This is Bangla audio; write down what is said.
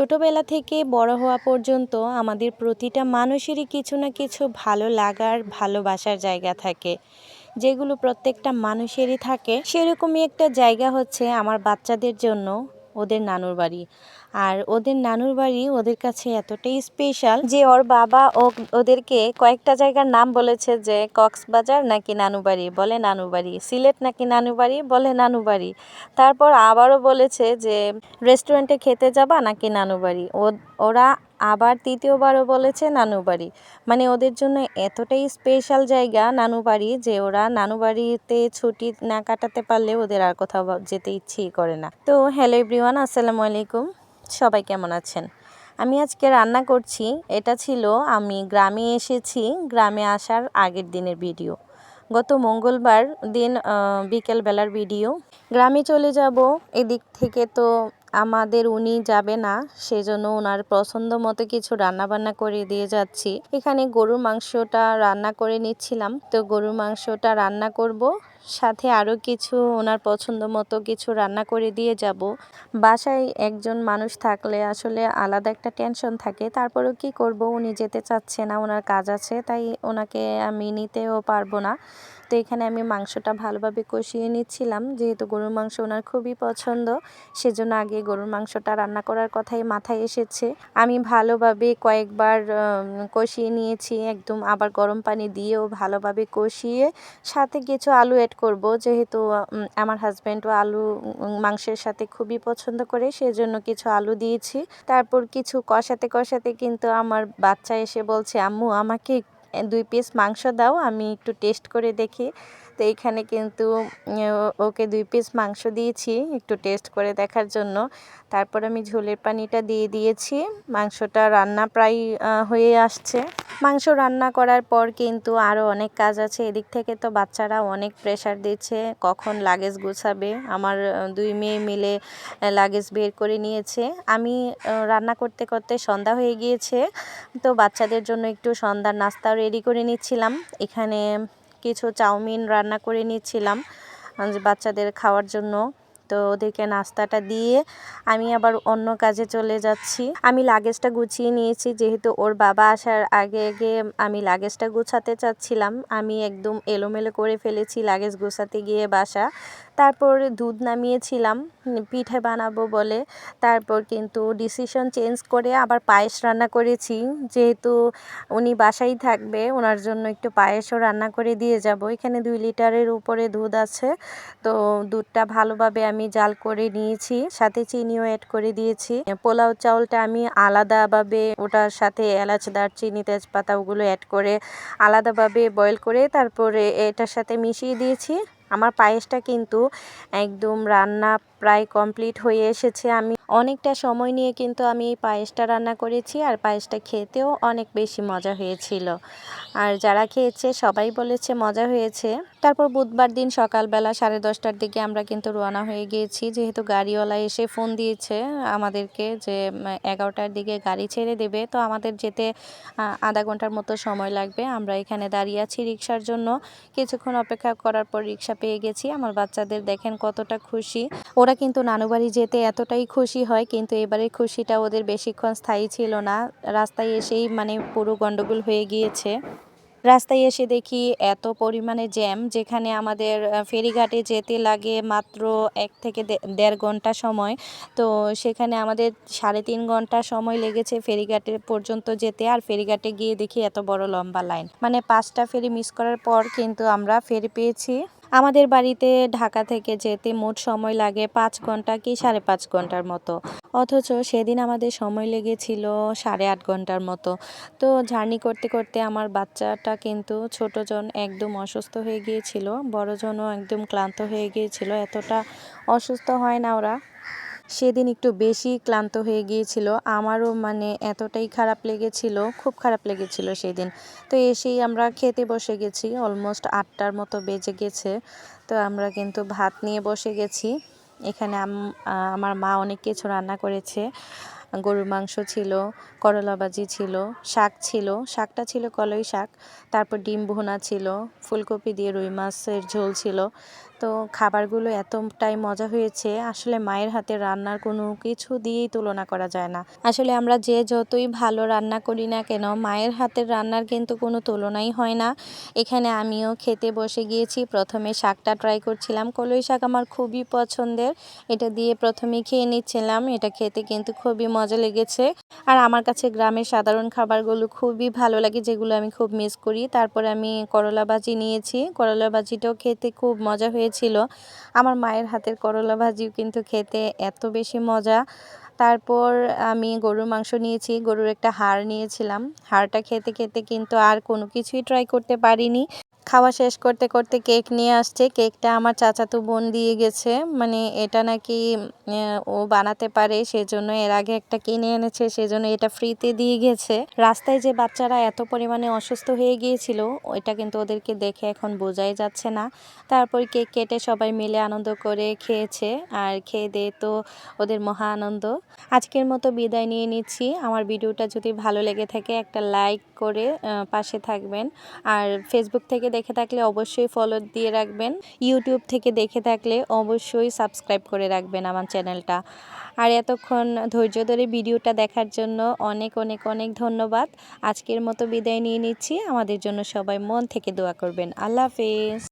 ছোটবেলা থেকে বড় হওয়া পর্যন্ত আমাদের প্রতিটা মানুষেরই কিছু না কিছু ভালো লাগার, ভালোবাসার জায়গা থাকে। যেগুলো প্রত্যেকটা মানুষেরই থাকে। সেরকমই একটা জায়গা হচ্ছে আমার বাচ্চাদের জন্য ওদের নানুর বাড়ি। আর ওদের নানুর বাড়ি ওদের কাছে এতটাই স্পেশাল যে ওর বাবা ও ওদেরকে কয়েকটা জায়গার নাম বলেছে যে কক্সবাজার নাকি নানু বাড়ি বলে নানু বাড়ি সিলেট নাকি নানু বাড়ি বলে নানু বাড়ি তারপর আবারও বলেছে যে রেস্টুরেন্টে খেতে যাবা নাকি নানু বাড়ি ও, ওরা আবার তৃতীয়বারও বলেছে নানু বাড়ি মানে ওদের জন্য এতটাই স্পেশাল জায়গা নানু বাড়ি যে ওরা নানু বাড়িতে ছুটি না কাটাতে পারলে ওদের আর কোথাও যেতে ইচ্ছেই করে না। তো হ্যালো এভরিওয়ান আসসালামু আলাইকুম। সবাই কেমন আছেন? আমি আজকে রান্না করছি, এটা ছিল আমি গ্রামে এসেছি, গ্রামে আসার আগের দিনের ভিডিও। গত মঙ্গলবার দিন বিকেলবেলার ভিডিও। গ্রামে চলে যাব, এদিক থেকে তো আমাদের উনি যাবে না, সেজন্য ওনার পছন্দ মতো কিছু রান্না বান্না করে দিয়ে যাচ্ছি। এখানে গরুর মাংসটা রান্না করে নিচ্ছিলাম, তো গরুর মাংসটা রান্না করব। সাথে আরও কিছু ওনার পছন্দ মতো কিছু রান্না করে দিয়ে যাব। বাসায় একজন মানুষ থাকলে আসলে আলাদা একটা টেনশন থাকে। তারপরেও কি করব? উনি যেতে চাচ্ছে না, ওনার কাজ আছে, তাই ওনাকে আমি নিতেও পারব না। তো এখানে আমি মাংসটা ভালোভাবে কষিয়ে নিচ্ছিলাম। যেহেতু গরুর মাংস ওনার খুবই পছন্দ, সেজন্য আগে গরুর মাংসটা রান্না করার কথাই মাথায় এসেছে। আমি ভালোভাবে কয়েকবার কষিয়ে নিয়েছি, একদম আবার গরম পানি দিয়েও ভালোভাবে কষিয়ে, সাথে কিছু আলু অ্যাড করব যেহেতু আমার হাজব্যান্ডও আলু মাংসের সাথে খুবই পছন্দ করে, সেজন্য কিছু আলু দিয়েছি। তারপর কিছু কষাতে কষাতে কিন্তু আমার বাচ্চা এসে বলছে, আম্মু, আমাকে দুই পিস মাংস দাও, আমি একটু টেস্ট করে দেখি। তো এইখানে কিন্তু ওকে দুই পিস মাংস দিয়েছি একটু টেস্ট করে দেখার জন্য। তারপর আমি ঝোলের পানিটা দিয়ে দিয়েছি। মাংসটা রান্না প্রায় হয়ে আসছে। মাংস রান্না করার পর কিন্তু আরও অনেক কাজ আছে। এদিক থেকে তো বাচ্চারা অনেক প্রেশার দিচ্ছে, কখন লাগেজ গুছাবে। আমার দুই মেয়ে মিলে লাগেজ বের করে নিয়েছে। আমি রান্না করতে করতে সন্ধ্যা হয়ে গিয়েছে। তো বাচ্চাদের জন্য একটু সন্ধ্যার নাস্তাও রেডি করে নিচ্ছিলাম। এখানে কিছু চাউমিন রান্না করে নিচ্ছিলাম বাচ্চাদের খাওয়ার জন্য। তো ওদেরকে নাস্তাটা দিয়ে আমি আবার অন্য কাজে চলে যাচ্ছি। আমি লাগেজটা গুছিয়ে নিয়েছি, যেহেতু ওর বাবা আসার আগে আগে আমি লাগেজটা গুছাতে চাচ্ছিলাম। আমি একদম এলোমেলো করে ফেলেছি লাগেজ গুছাতে গিয়ে বাসা। তারপর দুধ নামিয়েছিলাম, পিঠে বানাবো বলে। তারপর কিন্তু ডিসিশন চেঞ্জ করে আবার পায়েস রান্না করেছি। যেহেতু উনি বাসায় থাকবে, ওনার জন্য একটু পায়েসও রান্না করে দিয়ে যাব। এখানে দুই লিটারের উপরে দুধ আছে, তো দুধটা ভালোভাবে আমি জাল করে নিয়েছি, সাথে চিনিও অ্যাড করে দিয়েছি। পোলাও চাউলটা আমি আলাদাভাবে ওটার সাথে এলাচ, দারচিনি, তেজপাতা ওগুলো অ্যাড করে আলাদাভাবে বয়েল করে তারপরে এটার সাথে মিশিয়ে দিয়েছি। আমার পায়েসটা কিন্তু একদম রান্না প্রায় কমপ্লিট হয়ে এসেছে আমি। অনেকটা সময় নিয়ে কিন্তু আমি এই পায়েসটা রান্না করেছি আর পায়েসটা খেতেও অনেক বেশি মজা হয়েছিল। আর যারা খেয়েছে সবাই বলেছে মজা হয়েছে। তারপর বুধবার দিন সকালবেলা সাড়ে দশটার দিকে আমরা কিন্তু রওনা হয়ে গিয়েছি। যেহেতু গাড়িওয়ালা এসে ফোন দিয়েছে আমাদেরকে যে, এগারোটার দিকে গাড়ি ছেড়ে দেবে, তো আমাদের যেতে আধা ঘণ্টার মতো সময় লাগবে। আমরা এখানে দাঁড়িয়ে আছি রিক্সার জন্য। কিছুক্ষণ অপেক্ষা করার পর রিক্সা পেয়ে গেছি। আমার বাচ্চাদের দেখেন কতটা খুশি। ওরা কিন্তু নানুবাড়ি যেতে এতটাই খুশি হয়, কিন্তু এবারে খুশিটা ওদের বেশিক্ষণ স্থায়ী ছিল না। রাস্তায় এসেই মানে পুরো গণ্ডগোল হয়ে গিয়েছে। রাস্তায় এসে দেখি এত পরিমাণে জ্যাম, যেখানে আমাদের ফেরিঘাটে যেতে লাগে মাত্র এক থেকে দেড় ঘণ্টা সময়। তো সেখানে আমাদের সাড়ে তিন ঘণ্টা সময় লেগেছে ফেরিঘাটে পর্যন্ত যেতে, আর ফেরিঘাটে গিয়ে দেখি এত বড় লম্বা লাইন। মানে পাঁচটা ফেরি মিস করার পর কিন্তু আমরা ফেরি পেয়েছি। আমাদের বাড়িতে ঢাকা থেকে যেতে মোট সময় লাগে পাঁচ ঘণ্টা কি সাড়ে পাঁচ ঘণ্টার মতো। অথচ সেদিন আমাদের সময় লেগেছিল সাড়ে আট ঘণ্টার মতো। তো জার্নি করতে করতে আমার বাচ্চাটা কিন্তু ছোটজন একদম অসুস্থ হয়ে গিয়েছিল বড়জনও একদম ক্লান্ত হয়ে গিয়েছিল। এতটা অসুস্থ হয় না ওরা। সেদিন একটু বেশি ক্লান্ত হয়ে গিয়েছিল। আমারও মানে এতটাই খারাপ লেগেছিল, খুব খারাপ লেগেছিল সেদিন। তো এসেই আমরা খেতে বসে গেছি অলমোস্ট আটটার মতো বেজে গেছে। তো আমরা কিন্তু ভাত নিয়ে বসে গেছি। এখানে আমার মা অনেক কিছু রান্না করেছে। গরুর মাংস ছিল করলা ভাজি ছিল, শাক ছিল, শাকটা ছিল কলই শাক, তারপর ডিম ভুনা ছিল, ফুলকপি দিয়ে রুই মাছের ঝোল ছিল। তো খাবারগুলো এতটাই মজা হয়েছে, আসলে মায়ের হাতে রান্নার কোনো কিছু দিয়েই তুলনা করা যায় না। আসলে আমরা যে যতই ভালো রান্না করি না কেন, মায়ের হাতের রান্নার কিন্তু কোনো তুলনাই হয় না। এখানে আমিও খেতে বসে গিয়েছি, প্রথমে শাকটা ট্রাই করছিলাম, কলই শাক আমার খুবই পছন্দের। এটা দিয়ে প্রথমে খেয়ে নিচ্ছিলাম, এটা খেতে কিন্তু খুবই মজা লেগেছে। আর আমার কাছে গ্রামের সাধারণ খাবারগুলো খুবই ভালো লাগে, যেগুলো আমি খুব মিস করি। তারপর আমি করলা ভাজি নিয়েছি। করলা ভাজিটাও খেতে খুব মজা হয়েছিল। আমার মায়ের হাতের করলা ভাজিও কিন্তু খেতে এত বেশি মজা। তারপর আমি গরুর মাংস নিয়েছি, গরুর একটা হাড় নিয়েছিলাম। হাড়টা খেতে খেতে কিন্তু আর কোনো কিছুই ট্রাই করতে পারিনি। খাওয়া শেষ করতে করতে কেক নিয়ে আসছে। কেকটা আমার চাচাতো বোন দিয়ে গেছে। মানে এটা নাকি ও বানাতে পারে, সেজন্য এর আগে একটা কিনে এনেছে, সেজন্য এটা ফ্রিতে দিয়ে গেছে। রাস্তায় যে বাচ্চারা এত পরিমাণে অসুস্থ হয়ে গিয়েছিল, ওইটা কিন্তু ওদেরকে দেখে এখন বোঝাই যাচ্ছে না। তারপর কেক কেটে সবাই মিলে আনন্দ করে খেয়েছে, আর খেয়ে দিয়ে তো ওদের মহা আনন্দ। আজকের মতো বিদায় নিয়ে নিচ্ছি। আমার ভিডিওটা যদি ভালো লেগে থাকে, একটা লাইক করে পাশে থাকবেন। আর ফেসবুক থেকে দেখে থাকলে অবশ্যই ফলো দিয়ে রাখবেন। ইউটিউব থেকে দেখে থাকলে অবশ্যই সাবস্ক্রাইব করে রাখবেন আমার চ্যানেলটা আর এতক্ষণ ধৈর্য ধরে ভিডিওটা দেখার জন্য অনেক অনেক অনেক ধন্যবাদ। আজকের মতো বিদায় নিয়ে নিচ্ছি। আমাদের জন্য সবাই মন থেকে দোয়া করবেন। আল্লাহ হাফেজ।